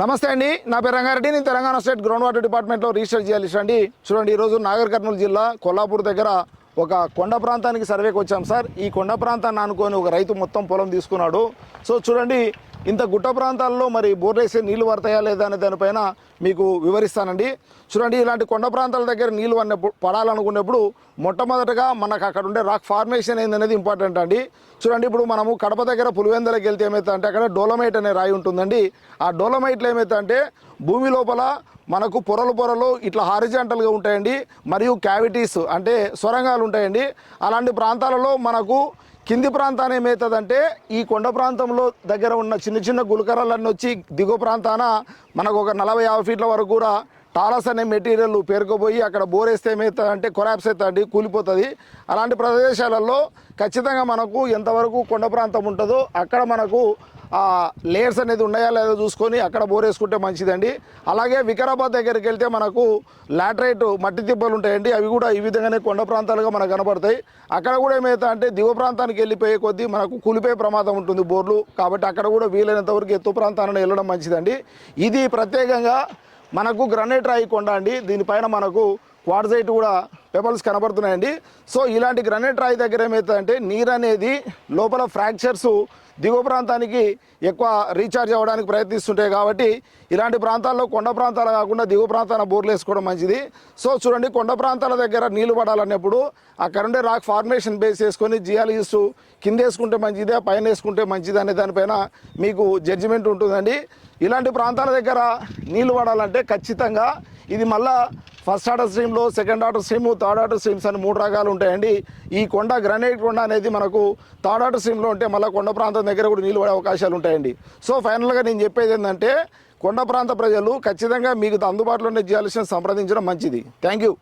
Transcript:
నమస్తే అండి. నా పేరు రంగారెడ్డి. నేను తెలంగాణ స్టేట్ గ్రౌండ్ వాటర్ డిపార్ట్మెంట్లో రీసెర్చ్ చేయాలి అండి. చూడండి ఈరోజు నాగర్ కర్నూలు జిల్లా కొల్లాపూర్ దగ్గర ఒక కొండ ప్రాంతానికి సర్వేకి వచ్చాం సార్. ఈ కొండ ప్రాంతాన్ని అనుకొని ఒక రైతు మొత్తం పొలం తీసుకున్నాడు. సో చూడండి ఇంత గుట్ట ప్రాంతాల్లో మరి బోర్లేసే నీళ్ళు పడతాయా లేదా అనే దానిపైన మీకు వివరిస్తానండి. చూడండి ఇలాంటి కొండ ప్రాంతాల దగ్గర నీళ్ళు అన్నప్పుడు పడాలనుకున్నప్పుడు మొట్టమొదటగా మనకు అక్కడ ఉండే రాక్ ఫార్మేషన్ ఏందనేది ఇంపార్టెంట్ అండి. చూడండి ఇప్పుడు మనము కడప దగ్గర పులివెందలకి వెళ్తే ఏమైతే అక్కడ డోలమైట్ అనే రాయి ఉంటుందండి. ఆ డోలమైట్లు ఏమైతే అంటే భూమి లోపల మనకు పొరలు పొరలు ఇట్లా హారిజాంటల్గా ఉంటాయండి. మరియు క్యావిటీస్ అంటే సొరంగాలు ఉంటాయండి. అలాంటి ప్రాంతాలలో మనకు కింది ప్రాంతాన్ని ఏమవుతుందంటే ఈ కొండ ప్రాంతంలో దగ్గర ఉన్న చిన్న చిన్న గులకరాలన్నీ వచ్చి దిగువ ప్రాంతాన మనకు ఒక నలభై యాభై ఫీట్ల వరకు కూడా టాలస్ అనే మెటీరియల్ పేరుకుపోయి అక్కడ బోరేస్తే ఏమవుతుందంటే ఏమవుతుంది అంటే కొరాప్స్ అవుతుంది కూలిపోతుంది. అలాంటి ప్రదేశాలలో ఖచ్చితంగా మనకు ఎంతవరకు కొండ ప్రాంతం ఉంటుందో అక్కడ మనకు లేయర్స్ అనేది ఉన్నాయా లేదో చూసుకొని అక్కడ బోర్ వేసుకుంటే మంచిదండి. అలాగే వికారాబాద్ దగ్గరికి వెళ్తే మనకు లాటరైట్ మట్టి తిప్పలు ఉంటాయండి. అవి కూడా ఈ విధంగానే కొండ ప్రాంతాలుగా మనకు కనపడతాయి. అక్కడ కూడా ఏమైతే అంటే దిగువ ప్రాంతానికి వెళ్ళిపోయే కొద్దీ మనకు కూలిపోయే ప్రమాదం ఉంటుంది బోర్లు. కాబట్టి అక్కడ కూడా వీలైనంత వరకు ఎత్తు ప్రాంతాలను వెళ్ళడం మంచిదండి. ఇది ప్రత్యేకంగా మనకు గ్రనైట్ రాయి కొండ అండి. దీనిపైన మనకు క్వాడ్జైట్ కూడా పెబల్స్ కనబడుతున్నాయండి. సో ఇలాంటి గ్రనైట్ రాయి దగ్గర ఏమవుతుందంటే నీరు అనేది లోపల ఫ్రాక్చర్స్ దిగువ ప్రాంతానికి ఎక్కువ రీఛార్జ్ అవ్వడానికి ప్రయత్నిస్తుంటాయి కాబట్టి ఇలాంటి ప్రాంతాల్లో కొండ ప్రాంతాలు కాకుండా దిగువ ప్రాంతాల బోర్లు వేసుకోవడం మంచిది. సో చూడండి కొండ ప్రాంతాల దగ్గర నీళ్ళు పడాలన్నప్పుడు అక్కడుండే రాక్ ఫార్మేషన్ బేస్ చేసుకొని జియాలజిస్ట్ కింద వేసుకుంటే మంచిదే పైన వేసుకుంటే మంచిది అనే దానిపైన మీకు జడ్జిమెంట్ ఉంటుందండి. ఇలాంటి ప్రాంతాల దగ్గర నీళ్ళు పడాలంటే ఖచ్చితంగా ఇది మళ్ళా first order స్ట్రీమ్లో second order stream third order streams అని మూడు రకాలు ఉంటాయండి. ఈ కొండ గ్రనైట్ కొండ అనేది మనకు థర్డ్ ఆర్డర్ స్ట్రీమ్లో ఉంటే మళ్ళీ కొండ ప్రాంతం దగ్గర కూడా నీళ్ళు పడే అవకాశాలు ఉంటాయండి. సో ఫైనల్గా నేను చెప్పేది ఏంటంటే కొండ ప్రాంత ప్రజలు ఖచ్చితంగా మీకు అందుబాటులోనే ఉండే సంప్రదించడం మంచిది. Thank you.